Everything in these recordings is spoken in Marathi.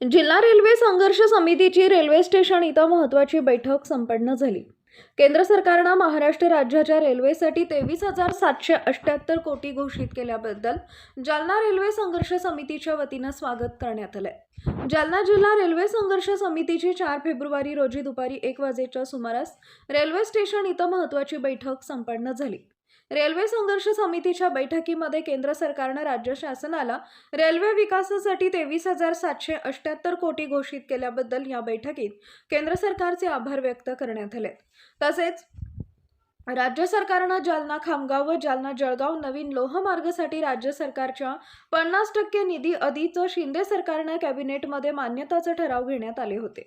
जिल्हा रेल्वे संघर्ष समितीची रेल्वे स्टेशन इथं महत्त्वाची बैठक संपन्न झाली. केंद्र सरकारनं महाराष्ट्र राज्याच्या रेल्वेसाठी तेवीस हजार सातशे अठ्ठ्याहत्तर कोटी घोषित केल्याबद्दल जालना रेल्वे संघर्ष समितीच्या वतीनं स्वागत करण्यात आलंय. जालना जिल्हा रेल्वे संघर्ष समितीची चार फेब्रुवारी रोजी दुपारी एक वाजेच्या सुमारास रेल्वे स्टेशन इथं महत्त्वाची बैठक संपन्न झाली. रेल्वे संघर्ष समितीच्या बैठकीमध्ये केंद्र सरकारनं राज्य शासनाला रेल्वे विकासासाठी तेवीस हजार सातशे अष्ट्याहत्तर कोटी घोषित केल्याबद्दल या बैठकीत केंद्र सरकारचे आभार व्यक्त करण्यात आले तसेच राज्य सरकारनं जालना खामगाव व जालना जळगाव नवीन लोहमार्गसाठी राज्य सरकारच्या पन्नास टक्के निधी अधिचं शिंदे सरकारनं कॅबिनेटमध्ये मान्यताचे ठराव घेण्यात आले होते.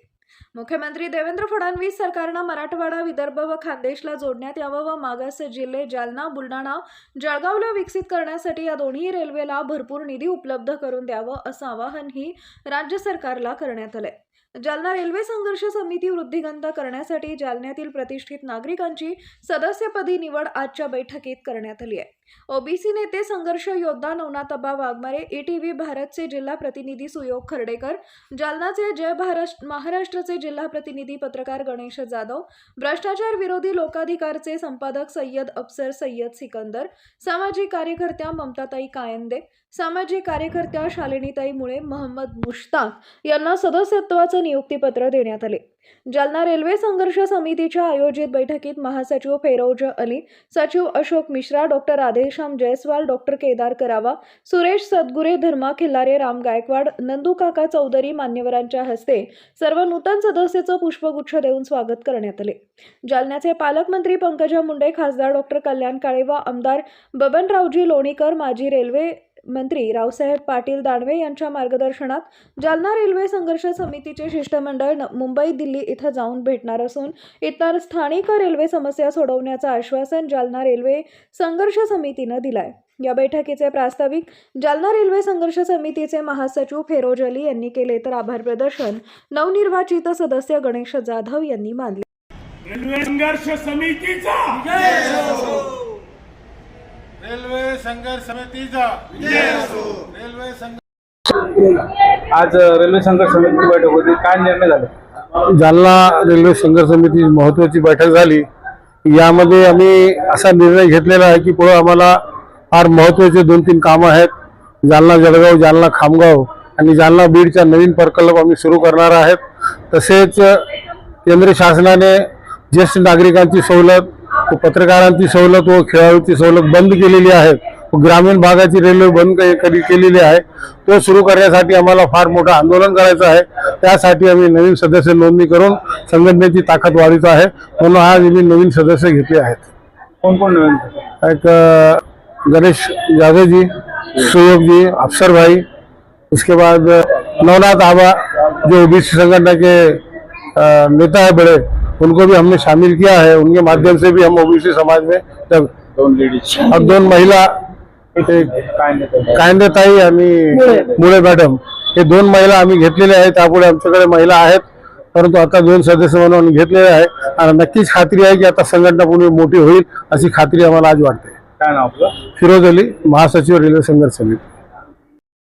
मुख्यमंत्री देवेंद्र फडणवीस सरकारनं मराठवाडा विदर्भ व खानदेशला जोडण्यात यावं व मागास जिल्हे जालना बुलढाणा जळगावला विकसित करण्यासाठी या दोन्ही रेल्वेला भरपूर निधी उपलब्ध करून द्यावं असं आवाहनही राज्य सरकारला करण्यात आलंय. जालना रेल्वे संघर्ष समिती वृद्धिगंत करण्यासाठी जालन्यातील प्रतिष्ठित नागरिकांची सदस्यपदी निवड आजच्या बैठकीत करण्यात आली आहे. ओबीसी नेते संघर्ष योद्धा नवनाथबा वाघमारे ईटीव्ही भारतचे जिल्हा प्रतिनिधी सुयोग खर्डेकर जालनाचे जय भारत महाराष्ट्राचे जिल्हा प्रतिनिधी पत्रकार गणेश जाधव भ्रष्टाचार विरोधी लोकाधिकारचे संपादक सय्यद अफसर सय्यद सिकंदर सामाजिक कार्यकर्त्या ममताताई कायंदे सामाजिक कार्यकर्त्या शालिनीताई मुळे महम्मद मुश्ताक यांना सदस्यत्वाचं नियुक्तीपत्र देण्यात आले. जालना रेल्वे संघर्ष समितीच्या आयोजित बैठकीत महासचिव फेरोज अली सचिव अशोक मिश्रा डॉक्टर राधेश्याम जयस्वाल डॉक्टर केदार करावा सुरेश सदगुरे धर्मा खिल्लारे राम गायकवाड नंदू काका चौधरी मान्यवरांच्या हस्ते सर्व नूतन सदस्याचं पुष्पगुच्छ देऊन स्वागत करण्यात आले. जालन्याचे पालकमंत्री पंकजा मुंडे खासदार डॉक्टर कल्याण काळे व आमदार बबनरावजी लोणीकर माजी रेल्वे मंत्री रावसाहेब पाटील दानवे यांच्या मार्गदर्शनात जालना रेल्वे संघर्ष समितीचे शिष्टमंडळ मुंबई दिल्ली इथं जाऊन भेटणार असून इतर स्थानिक रेल्वे समस्या सोडवण्याचं आश्वासन जालना रेल्वे संघर्ष समितीनं दिलाय. या बैठकीचे प्रास्ताविक जालना रेल्वे संघर्ष समितीचे महासचिव फेरोज अली यांनी केले तर आभार प्रदर्शन नवनिर्वाचित सदस्य गणेश जाधव यांनी मानले. रेल्वे संघर्ष समितीचा! रेल्वे संघर्ष समितीचा. रेल्वे आज रेल्वे संघर्ष समितीची बैठक होती. काय निर्णय झाले? जालना रेल्वे संघर्ष समितीची महत्वाची बैठक झाली. यामध्ये आम्ही असा निर्णय घेतलेला आहे की पुढे आम्हाला फार महत्त्वाचे दोन तीन कामं आहेत. जालना जळगाव जालना खामगाव आणि जालना बीडचा नवीन प्रकल्प आम्ही सुरू करणार आहेत. तसेच केंद्र शासनाने ज्येष्ठ नागरिकांची सवलत पत्रकारांची सवलत व खेळाडूची सवलत बंद केलेली आहे. व ग्रामीण भागाची रेल्वे बंद के- करी केलेली आहे. तो सुरू करण्यासाठी आम्हाला फार मोठं आंदोलन करायचं आहे. त्यासाठी आम्ही नवीन सदस्य नोंदणी करून संघटनेची ताकद वाढवतो आहे. म्हणून आज आम्ही नवीन सदस्य घेतले आहेत. कोण कोण नवीन? एक गणेश यादव जी सुयोग जी अफसर भाई उसके बाद नवनाथ आबा जो ओबीसी संगठन के नेता है बड़े उनको भी हमने शामिल किया है उनके माध्यम से भी हम ओबीसी समाज में जब दोन लेडीज और दोन महिला कायंदेताई आणि मुळे. मॅडम हे दोन महिला आम्ही घेतलेल्या आहेत त्यापुढे आमच्याकडे महिला आहेत परंतु आता दोन सदस्य म्हणून आम्ही घेतलेले आहे. आणि नक्कीच खात्री आहे की आता संघटना पुणे मोठी होईल अशी खात्री आम्हाला आज वाटते. काय नाव आपलं? फिरोज अली महासचिव रेल्वे संघर्ष समिती.